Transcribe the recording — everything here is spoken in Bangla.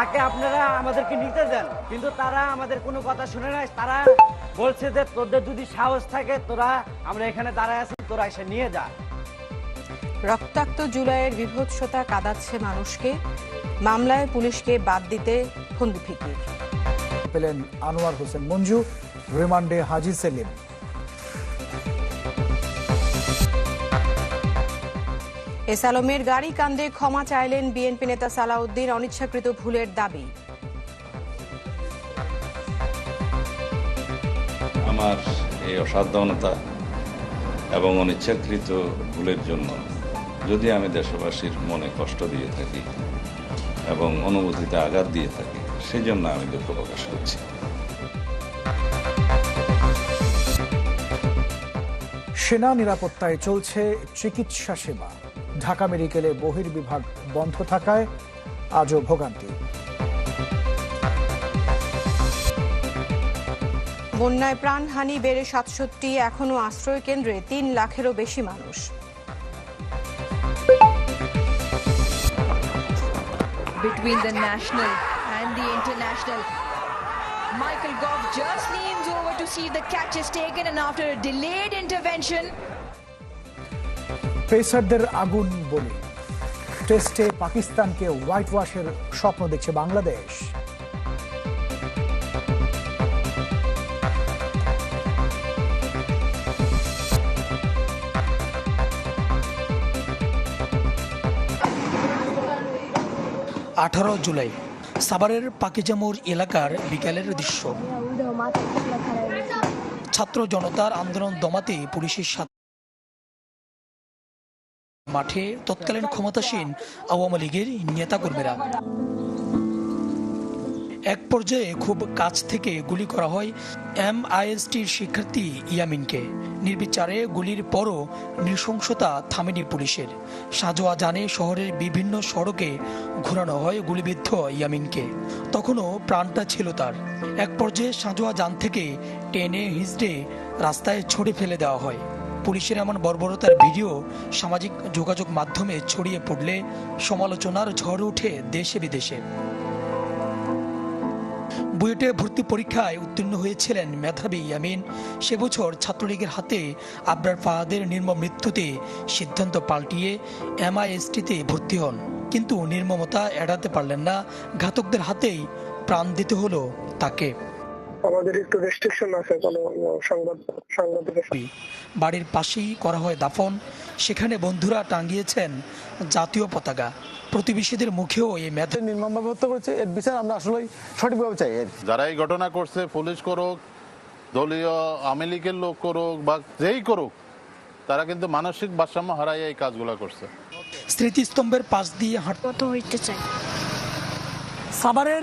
তাকে আপনারা আমাদেরকে নিতে দেন। কিন্তু তারা আমাদের কোনো কথা শুনে নাই। তারা বলছে যে তোদের যদি সাহস থাকে তোরা আমরা এখানে দাঁড়ায় আছি তোরা এসে নিয়ে যা। রক্তাক্ত জুলাইয়ের বিভৎসতা কাঁদাচ্ছে মানুষকে। মামলায় পুলিশকে বাদ দিতে ফন্দি ফিকির পেলেন আনোয়ার হোসেন মঞ্জু রিমান্ডে হাজি সেলিম। এস আলমের গাড়ি কান্দে ক্ষমা চাইলেন বিএনপি নেতা সালাউদ্দিন অনিচ্ছাকৃত ভুলের দাবি। আমার এই অসাবধানতা এবং অনিচ্ছাকৃত ভুলের জন্য যদি আমি দেশবাসীর মনে কষ্ট দিয়ে থাকি এবং অনুভূতিতে আঘাত দিয়ে থাকি সেই জন্য আমি দুঃখ প্রকাশ করছি। সেনা নিরাপত্তায় চলছে চিকিৎসা সেবা ঢাকা মেডিকেলে বহির্বিভাগ বন্ধ থাকায় আজও ভোগান্তি বন্যায় প্রাণহানি বেড়ে সাতষট্টি এখনও আশ্রয় কেন্দ্রে তিন লাখেরও বেশি মানুষ between the national and the international. Michael Goff just leans over to see if the catch is taken, and after a delayed intervention, পেসারদের আগুন বলি টেস্টে পাকিস্তানকে হোয়াইট ওয়াশের স্বপ্ন দেখছে বাংলাদেশ আঠারো জুলাই সাভারের পাকিজামুর এলাকার বিকেলের দৃশ্য। ছাত্র জনতার আন্দোলন দমাতে পুলিশের সাথে মাঠে তৎকালীন ক্ষমতাসীন আওয়ামী লীগের নেতাকর্মীরা। এক পর্যায়ে খুব কাছ থেকে গুলি করা হয় এম আইএসটির শিক্ষার্থী ইয়ামিনকে। নির্বিচারে গুলির পরও নৃশংসতা থামেনি পুলিশের। সাজোয়া জানে শহরের বিভিন্ন সড়কে ঘোরানো হয় গুলিবিদ্ধ ইয়ামিনকে। তখনও প্রাণটা ছিল তার। এক পর্যায়ে সাজোয়া যান থেকে টেনে হিজড়ে রাস্তায় ছড়ে ফেলে দেওয়া হয়। পুলিশের এমন বর্বরতার ভিডিও সামাজিক যোগাযোগ মাধ্যমে ছড়িয়ে পড়লে সমালোচনার ঝড় ওঠে দেশে বিদেশে। বুয়েটে ভর্তি পরীক্ষায় উত্তীর্ণ হয়েছিলেন মেধাবী ইয়ামিন। সে বছর ছাত্রলীগের হাতে আবরার ফাহাদের নির্মম মৃত্যুতে সিদ্ধান্ত পাল্টিয়ে এমআইএসটিতে ভর্তি হন। কিন্তু নির্মমতা এড়াতে পারলেন না। ঘাতকদের হাতেই প্রাণ দিতে হলো তাকে। আমাদের একটু রেস্ট্রিকশন আছে কোনো সংবাদ বাড়ির পাশেই করা হয় দাফন। সেখানে বন্ধুরা টাঙ্গিয়েছেন জাতীয় পতাকা। প্রতিবেশীদের মুখেও এই মেধা নির্মমভাবে হত্যা করেছে এর বিচার আমরা আসলে সঠিকভাবে চাই এর। যারা এই ঘটনা করছে পুলিশ করুক দলীয় আওয়ামী লীগের লোক করুক বা যেই করুক তারা কিন্তু মানসিক ভারসাম্য হারাই এই কাজগুলো করছে। স্মৃতিস্তম্ভের পাশ দিয়ে হাঁটতে হইতে চাই? সাভারের